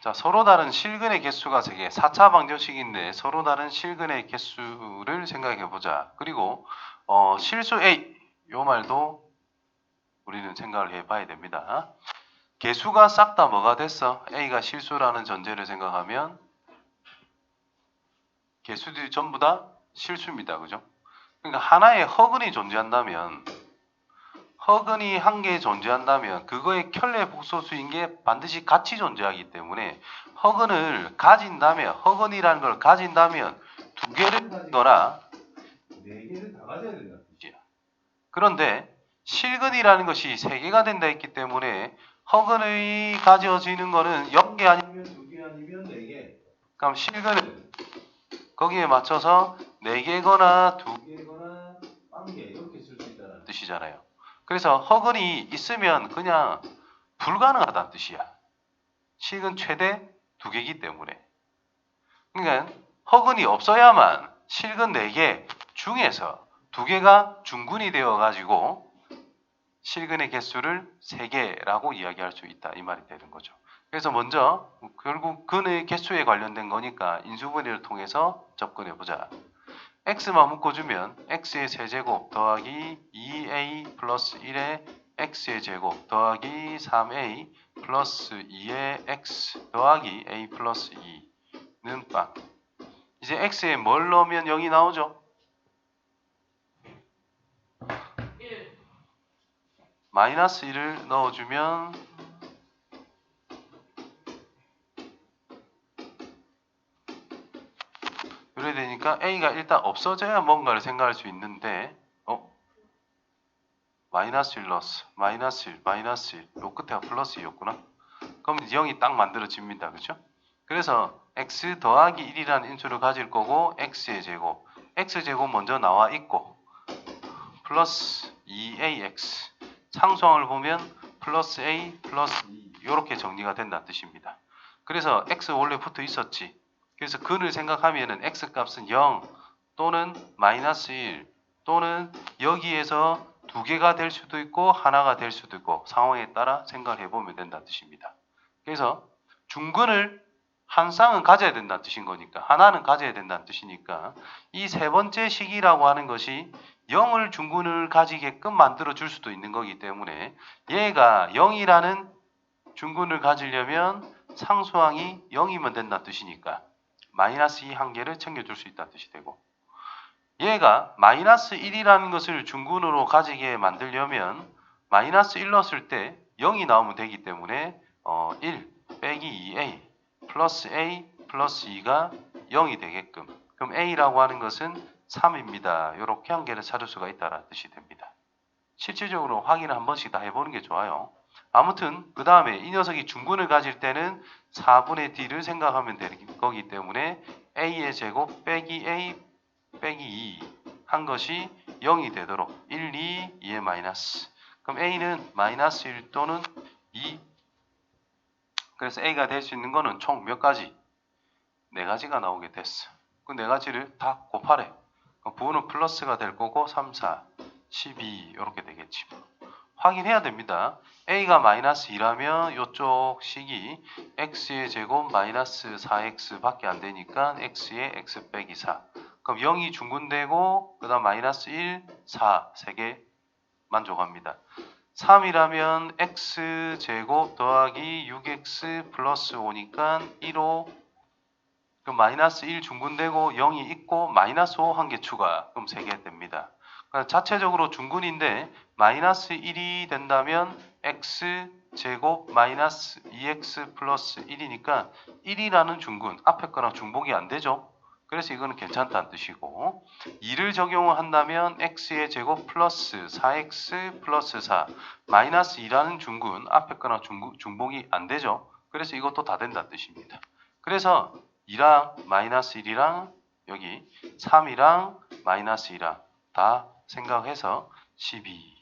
자, 서로 다른 실근의 개수가 3개. 4차 방정식인데 서로 다른 실근의 개수를 생각해 보자. 그리고 어, 실수 A 요 말도 우리는 생각을 해 봐야 됩니다. 개수가 싹 다 뭐가 됐어? A가 실수라는 전제를 생각하면 개수들이 전부 다 실수입니다. 그죠? 그러니까 하나의 허근이 존재한다면 허근이 한 개 존재한다면 그거의 켤레 복소수인 게 반드시 같이 존재하기 때문에 허근을 가진다면 허근이라는 걸 가진다면 두 개를 가지거나 네 개를 다 가져야 뜻이야. 그런데 실근이라는 것이 세 개가 된다 했기 때문에 허근이 가져지는 거는 0개 아니면 두개 아니면 네 개. 그럼 실근은 거기에 맞춰서 네 개거나 두 개거나 한개 이렇게 쓸 수 있다는 뜻이잖아요. 그래서 허근이 있으면 그냥 불가능하다는 뜻이야. 실근 최대 두 개이기 때문에. 그러니까 허근이 없어야만 실근 네 개 중에서 두 개가 중근이 되어 가지고 실근의 개수를 세 개라고 이야기할 수 있다 이 말이 되는 거죠. 그래서 먼저 결국 근의 개수에 관련된 거니까 인수분해를 통해서 접근해 보자. X만 묶어주면 x의 세제곱 더하기 2a 플러스 1의 x의 제곱 더하기 3a 플러스 2의 x 더하기 a 플러스 2는 빵. 이제 x에 뭘 넣으면 0이 나오죠? 마이너스 1을 넣어주면 이래 되니까 a가 일단 없어져야 뭔가를 생각할 수 있는데 어? 마이너스 1 넣었어 마이너스 1 마이너스 1 요 끝에가 플러스 2였구나. 그럼 0이 딱 만들어집니다. 그죠? 그래서 x 더하기 1이라는 인수를 가질 거고 x의 제곱. X제곱 먼저 나와 있고 플러스 2ax 상수항을 보면 플러스 a 플러스 2 이렇게 정리가 된다는 뜻입니다. 그래서 x 원래 붙어 있었지 그래서 근을 생각하면은 x 값은 0 또는 마이너스 1 또는 여기에서 두 개가 될 수도 있고 하나가 될 수도 있고 상황에 따라 생각을 해보면 된다는 뜻입니다. 그래서 중근을 한 쌍은 가져야 된다는 뜻인 거니까 하나는 가져야 된다는 뜻이니까 이 세 번째 식이라고 하는 것이 0을 중근을 가지게끔 만들어 줄 수도 있는 거기 때문에 얘가 0이라는 중근을 가지려면 상수항이 0이면 된다는 뜻이니까 마이너스 2 한 개를 챙겨줄 수 있다는 뜻이 되고 얘가 마이너스 1이라는 것을 중근으로 가지게 만들려면 마이너스 1 넣었을 때 0이 나오면 되기 때문에 어, 1 빼기 2a 플러스 a 플러스 2가 0이 되게끔 그럼 a라고 하는 것은 3입니다. 이렇게 한 개를 찾을 수가 있다는 뜻이 됩니다. 실질적으로 확인을 한 번씩 다 해보는 게 좋아요. 아무튼 그 다음에 이 녀석이 중근을 가질 때는 4분의 d를 생각하면 되는 거기 때문에 a의 제곱 빼기 a 빼기 2 한 것이 0이 되도록 1, 2, 2의 마이너스 그럼 a는 마이너스 1 또는 2 그래서 a가 될 수 있는 거는 총 몇 가지? 네 가지가 나오게 됐어 그 네 가지를 다 곱하래 그럼 부호는 플러스가 될 거고 3, 4, 12 이렇게 되겠지 뭐. 확인해야 됩니다. a가 마이너스 2라면 이쪽 식이 x의 제곱 마이너스 4x 밖에 안 되니까 x의 x 빼기 4. 그럼 0이 중근되고 그 다음 마이너스 1, 4, 3개 만족합니다. 3이라면 x 제곱 더하기 6x 플러스 5니까 1호 그럼 마이너스 1 중근되고 0이 있고 마이너스 5 한 개 추가 그럼 3개 됩니다. 그러니까 자체적으로 중근인데 마이너스 1이 된다면 x 제곱 마이너스 2x 플러스 1이니까 1이라는 중근 앞에 거랑 중복이 안 되죠. 그래서 이거는 괜찮다는 뜻이고 2를 적용을 한다면 x의 제곱 플러스 4x 플러스 4 마이너스 2라는 중근 앞에 거랑 중복이 안 되죠. 그래서 이것도 다 된다는 뜻입니다. 그래서 2랑 마이너스 1이랑 여기 3이랑 마이너스 2랑 다 생각해서 12